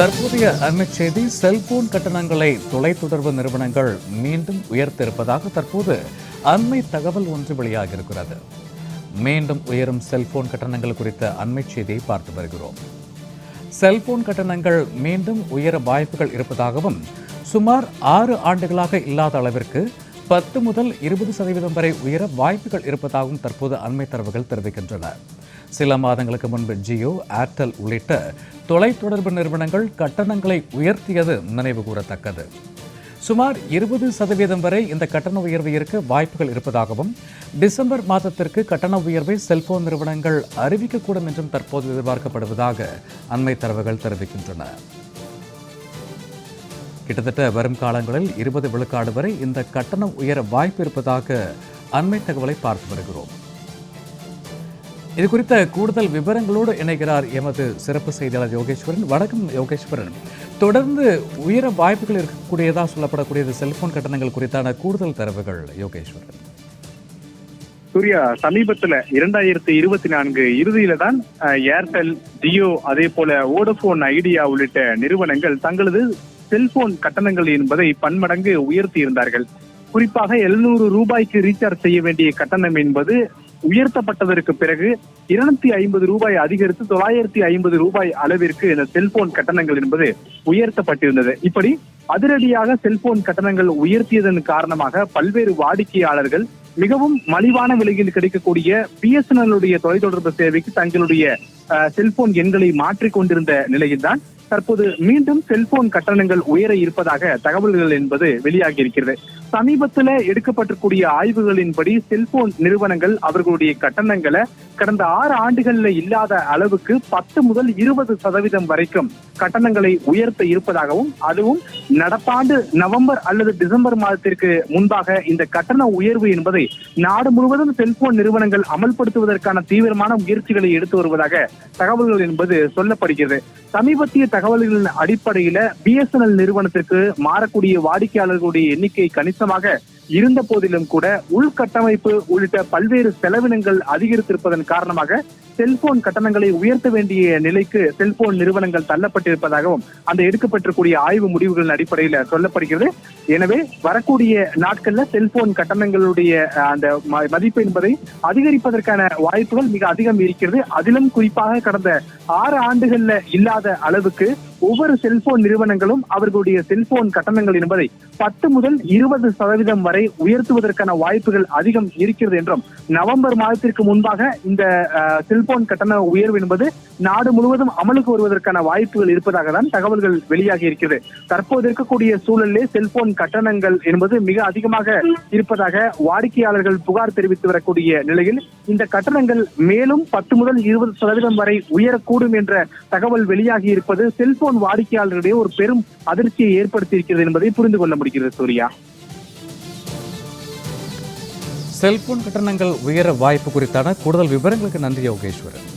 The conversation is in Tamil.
தற்போதைய அண்மை செய்தி செல்போன் கட்டணங்களை தொலைத்தொடர்பு நிறுவனங்கள் மீண்டும் உயர்த்திருப்பதாக தற்போது அண்மை தகவல் ஒன்று வெளியாகியிருக்கிறது. மீண்டும் உயரும் செல்போன் கட்டணங்கள் குறித்த அண்மை செய்தியை பார்த்து வருகிறோம். செல்போன் கட்டணங்கள் மீண்டும் உயர வாய்ப்புகள் இருப்பதாகவும் சுமார் ஆறு ஆண்டுகளாக இல்லாத அளவிற்கு பத்து முதல் இருபது சதவீதம் வரை உயர வாய்ப்புகள் இருப்பதாகவும் தற்போது அண்மை தரவுகள் தெரிவிக்கின்றன. சில மாதங்களுக்கு முன்பு ஜியோ ஏர்டெல் உள்ளிட்ட தொலைத்தொடர்பு நிறுவனங்கள் கட்டணங்களை உயர்த்தியது நினைவு கூறத்தக்கது. சுமார் இருபது சதவீதம் வரை இந்த கட்டண உயர்வு இருக்க வாய்ப்புகள் இருப்பதாகவும் டிசம்பர் மாதத்திற்கு கட்டண உயர்வை செல்போன் நிறுவனங்கள் அறிவிக்கக்கூடும் என்றும் தற்போது எதிர்பார்க்கப்படுவதாக அண்மை தரவுகள் தெரிவிக்கின்றன. கிட்டத்தட்ட வரும் காலங்களில் இருபது விழுக்காடு வரை இந்த கட்டணம் உயர வாய்ப்பு இருப்பதாக அண்மை தகவலை பார்த்து வருகிறோம். இது குறித்த கூடுதல் விவரங்களோடு இணைகிறார் எமது சிறப்பு செய்தியாளர் யோகேஸ்வரன். வணக்கம் யோகேஸ்வரன். தொடர்ந்து உயர வாய்ப்புகள் இருக்கக்கூடியதா சொல்லப்படக்கூடியது செல்போன் கட்டணங்கள் குறித்தான கூடுதல் தரவுகள் யோகேஸ்வரன். சூர்யா சமீபத்துல இரண்டாயிரத்தி இருபத்தி நான்கு இறுதியில தான் ஏர்டெல் ஜியோ அதே போல ஓடபோன் ஐடியா உள்ளிட்ட நிறுவனங்கள் தங்களது செல்போன் கட்டணங்கள் என்பதை பன்மடங்கு உயர்த்தி இருந்தார்கள். குறிப்பாக எழுநூறு ரூபாய்க்கு ரீசார்ஜ் செய்ய வேண்டிய கட்டணம் என்பது உயர்த்தப்பட்டதற்கு பிறகு இருநூத்தி ஐம்பது ரூபாய் அதிகரித்து தொள்ளாயிரத்தி ஐம்பது ரூபாய் அளவிற்கு இந்த செல்போன் கட்டணங்கள் என்பது உயர்த்தப்பட்டிருந்தது. இப்படி அதிரடியாக செல்போன் கட்டணங்கள் உயர்த்தியதன் காரணமாக பல்வேறு வாடிக்கையாளர்கள் மிகவும் மலிவான விலையில் கிடைக்கக்கூடிய பிஎஸ்என்எல்லுடைய தொலைத்தொடர்பு சேவைக்கு தங்களுடைய செல்போன் எண்களை மாற்றிக் கொண்டிருந்த நிலையில்தான் தற்போது மீண்டும் செல்போன் கட்டணங்கள் உயர இருப்பதாக தகவல்கள் என்பது வெளியாகி இருக்கிறது. சமீபத்துல எடுக்கப்பட்டிருக்கூடிய ஆய்வுகளின்படி செல்போன் நிறுவனங்கள் அவர்களுடைய கட்டணங்களை கடந்த ஆறு ஆண்டுகள்ல இல்லாத அளவுக்கு பத்து முதல் இருபது சதவீதம் வரைக்கும் கட்டணங்களை உயர்த்த இருப்பதாகவும் அதுவும் நடப்பாண்டு நவம்பர் அல்லது டிசம்பர் மாதத்திற்கு முன்பாக இந்த கட்டண உயர்வு என்பதை நாடு முழுவதும் செல்போன் நிறுவனங்கள் அமல்படுத்துவதற்கான தீவிரமான முயற்சிகளை எடுத்து வருவதாக தகவல்கள் என்பது சொல்லப்படுகிறது. சமீபத்திய தகவல்களின் அடிப்படையில பிஎஸ்என்எல் நிறுவனத்திற்கு மாறக்கூடிய வாடிக்கையாளர்களுடைய எண்ணிக்கை கணிசமாக இருந்த போதிலும் கூட உள்கட்டமைப்பு உள்ளிட்ட பல்வேறு செலவினங்கள் அதிகரித்திருப்பதன் காரணமாக செல்போன் கட்டணங்களை உயர்த்த வேண்டிய நிலைக்கு செல்போன் நிறுவனங்கள் தள்ளப்பட்டிருப்பதாகவும் அந்த எடுக்கப்பட்டிருக்கூடிய ஆய்வு முடிவுகளின் அடிப்படையில சொல்லப்படுகிறது. எனவே வரக்கூடிய நாட்கள்ல செல்போன் கட்டணங்களுடைய அந்த ம- மதிப்பு என்பதை அதிகரிப்பதற்கான வாய்ப்புகள் மிக அதிகம் இருக்கிறது. அதிலும் குறிப்பாக கடந்த ஆறு ஆண்டுகள்ல இல்லாத அளவுக்கு ஒவ்வொரு செல்போன் நிறுவனங்களும் அவர்களுடைய செல்போன் கட்டணங்கள் என்பதை பத்து முதல் இருபது சதவீதம் வரை உயர்த்துவதற்கான வாய்ப்புகள் அதிகம் இருக்கிறது என்றும் நவம்பர் மாதத்திற்கு முன்பாக இந்த செல்போன் கட்டண உயர்வு என்பது நாடு முழுவதும் அமலுக்கு வருவதற்கான வாய்ப்புகள் இருப்பதாக தான் தகவல்கள் வெளியாகி இருக்கிறது. தற்போது இருக்கக்கூடிய சூழலிலே செல்போன் கட்டணங்கள் என்பது மிக அதிகமாக இருப்பதாக வாடிக்கையாளர்கள் புகார் தெரிவித்து வரக்கூடிய நிலையில் இந்த கட்டணங்கள் மேலும் பத்து முதல் இருபது சதவீதம் வரை உயரக்கூடும் என்ற தகவல் வெளியாகி இருப்பது செல்போன் வாடிக்கையாளர்களிடையே ஒரு பெரும் அதிர்ச்சியை ஏற்படுத்தி இருக்கிறது என்பதை புரிந்து கொள்ள முடிகிறது சூர்யா. செல்போன் கட்டணங்கள் உயர வாய்ப்பு குறித்தான கூடுதல் விவரங்களுக்கு நன்றி யோகேஸ்வரன்.